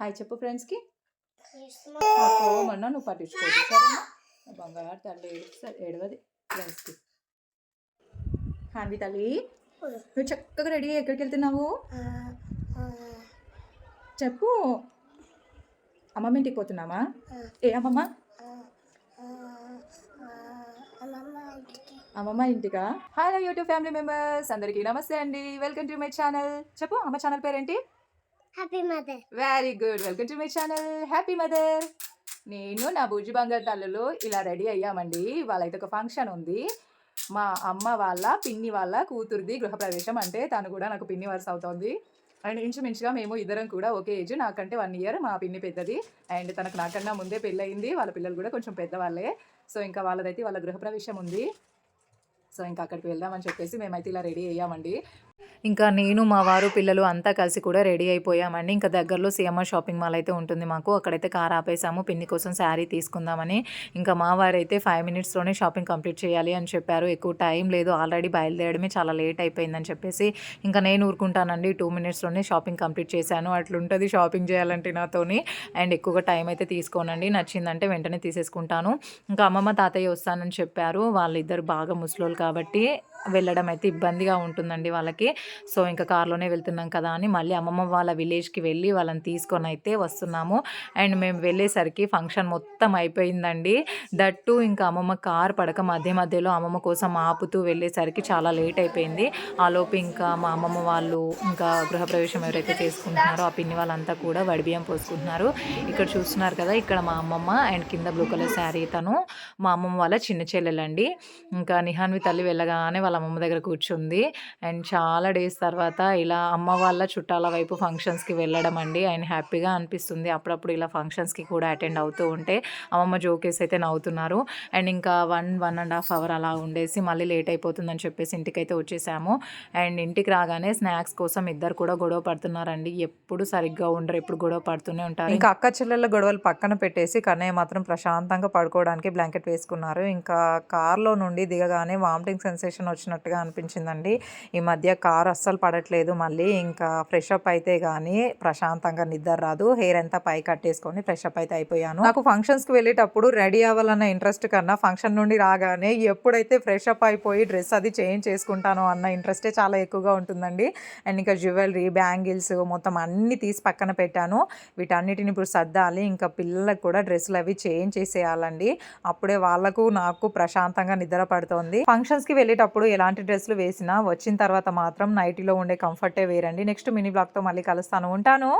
Hi చెప్పు ఫ్రెండ్స్కి. మొన్న నువ్వు పట్టించుకోదు సరేనా? నా బంగారు తల్లి ఏడుస్తుంది ఏడవది. ఫ్రెండ్స్కి హాన్వి తల్లి నువ్వు చక్కగా రెడీ ఎక్కడికి వెళ్తున్నావు? చెప్పు. అమ్మమ్మ ఇంటికి పోతున్నామా ఏ అమ్మమ్మ? అమ్మమ్మ ఇంటికా. హలో యూట్యూబ్ ఫ్యామిలీ మెంబర్స్ అందరికీ నమస్తే అండి. వెల్కమ్ టు మై ఛానల్ చెప్పు అమ్మ ఛానల్ పేరేంటి? Happy mother very good welcome to my channel happy mother నేను నా బుజ్జి బంగారు తల్లులు ఇలా రెడీ అయ్యామండి. వాళ్ళైతే ఒక ఫంక్షన్ ఉంది. మా అమ్మ వాళ్ళ పిన్ని వాళ్ళ కూతురుది గృహప్రవేశం అంటే తను కూడా నాకు పిన్ని వరుస అవుతోంది. అండ్ ఇంచుమించుగా మేము ఇద్దరం కూడా ఒకే ఏజ్. నాకంటే వన్ ఇయర్ మా పిన్ని పెద్దది. అండ్ తనకు నాకన్నా ముందే పెళ్ళయింది. వాళ్ళ పిల్లలు కూడా కొంచెం పెద్దవాళ్ళే. సో ఇంకా వాళ్ళదైతే వాళ్ళ గృహప్రవేశం ఉంది. సో ఇంకా అక్కడికి వెళ్దామని చెప్పేసి మేమైతే ఇలా రెడీ అయ్యామండి. ఇంకా నేను మా వారు పిల్లలు అంతా కలిసి కూడా రెడీ అయిపోయామండి. ఇంకా దగ్గరలో సిఎంఆర్ షాపింగ్ మాల్ అయితే ఉంటుంది మాకు. అక్కడైతే కార్ ఆపేసాము. పిన్ని కోసం శారీ తీసుకుందామని. ఇంకా మా వారు అయితే ఫైవ్ మినిట్స్లోనే షాపింగ్ కంప్లీట్ చేయాలి అని చెప్పారు. ఎక్కువ టైం లేదు. ఆల్రెడీ బయలుదేరడమే చాలా లేట్ అయిపోయిందని చెప్పేసి. ఇంకా నేను ఊరుకుంటానండి. టూ మినిట్స్లోనే షాపింగ్ కంప్లీట్ చేశాను. అట్లుంటుంది షాపింగ్ చేయాలంటే నాతోని. అండ్ ఎక్కువగా టైం అయితే తీసుకోనండి. నచ్చిందంటే వెంటనే తీసేసుకుంటాను. ఇంకా అమ్మమ్మ తాతయ్య వస్తానని చెప్పారు. వాళ్ళిద్దరు బాగా ముసలోళ్ళు కాబట్టి వెళ్ళడం అయితే ఇబ్బందిగా ఉంటుందండి వాళ్ళకి. సో ఇంకా కార్లోనే వెళ్తున్నాం కదా అని మళ్ళీ అమ్మమ్మ వాళ్ళ విలేజ్కి వెళ్ళి వాళ్ళని తీసుకొని అయితే వస్తున్నాము. అండ్ మేము వెళ్ళేసరికి ఫంక్షన్ మొత్తం అయిపోయిందండి. దట్టు ఇంకా అమ్మమ్మ కార్ పడక మధ్య మధ్యలో అమ్మమ్మ కోసం ఆపుతూ వెళ్ళేసరికి చాలా లేట్ అయిపోయింది. ఆలోపు ఇంకా మా అమ్మమ్మ వాళ్ళు ఇంకా గృహప్రవేశం ఎవరైతే చేసుకుంటున్నారో ఆ పిన్ని వాళ్ళంతా కూడా వడిబియ్యం పోసుకుంటున్నారు. ఇక్కడ చూస్తున్నారు కదా ఇక్కడ మా అమ్మమ్మ అండ్ కింద బ్లూ కలర్ శారీ తను మా అమ్మమ్మ వాళ్ళ చిన్న చెల్లెలండి. ఇంకా నిహాన్వి తల్లి వెళ్ళగానే వాళ్ళ అమ్మమ్మ దగ్గర కూర్చుంది. అండ్ చాలా డేస్ తర్వాత ఇలా అమ్మ వాళ్ళ చుట్టాల వైపు ఫంక్షన్స్కి వెళ్ళడం అండి. ఆయన హ్యాపీగా అనిపిస్తుంది. అప్పుడప్పుడు ఇలా ఫంక్షన్స్కి కూడా అటెండ్ అవుతూ ఉంటే అమ్మమ్మ జోకేస్ అయితే నవ్వుతున్నారు. అండ్ ఇంకా one one and half hour అలా ఉండేసి మళ్ళీ లేట్ అయిపోతుందని చెప్పేసి ఇంటికైతే వచ్చేసాము. అండ్ ఇంటికి రాగానే స్నాక్స్ కోసం ఇద్దరు కూడా గొడవ పడుతున్నారండి. ఎప్పుడు సరిగ్గా ఉండరు ఎప్పుడు గొడవ పడుతూనే ఉంటారు. ఇంకా అక్క చెల్లెళ్ళ గొడవలు పక్కన పెట్టేసి కన్నయ్య మాత్రం ప్రశాంతంగా పడుకోవడానికి బ్లాంకెట్ వేసుకున్నారు. ఇంకా కార్లో నుండి దిగగానే వామిటింగ్ సెన్సేషన్ వచ్చి వచ్చినట్టుగా అనిపించిందండి. ఈ మధ్య కార్ అస్సలు పడట్లేదు. మళ్ళీ ఇంకా ఫ్రెష్ అప్ అయితే కానీ ప్రశాంతంగా నిద్ర రాదు. హెయిర్ అంతా పై కట్టేసుకొని ఫ్రెష్ అప్ అయితే అయిపోయాను. నాకు ఫంక్షన్స్కి వెళ్ళేటప్పుడు రెడీ అవ్వాలన్న ఇంట్రెస్ట్ కన్నా ఫంక్షన్ నుండి రాగానే ఎప్పుడైతే ఫ్రెష్ అప్ అయిపోయి డ్రెస్ అది చేంజ్ చేసుకుంటానో అన్న ఇంట్రెస్టే చాలా ఎక్కువగా ఉంటుందండి. అండ్ ఇంకా జ్యువెలరీ బ్యాంగిల్స్ మొత్తం అన్ని తీసి పక్కన పెట్టాను. వీటన్నిటిని ఇప్పుడు సర్దాలి. ఇంకా పిల్లలకు కూడా డ్రెస్సులు అవి చేంజ్ చేసేయాలండి. అప్పుడే వాళ్ళకు నాకు ప్రశాంతంగా నిద్ర పడుతోంది. ఫంక్షన్స్కి వెళ్ళేటప్పుడు ఎలాంటి డ్రెస్సులు వేసినా వచ్చిన తర్వాత మాత్రం నైటీలో ఉండే కంఫర్టే వేరండి. నెక్స్ట్ మినీ బ్లాగ్తో మళ్ళీ కలుస్తాను. ఉంటాను.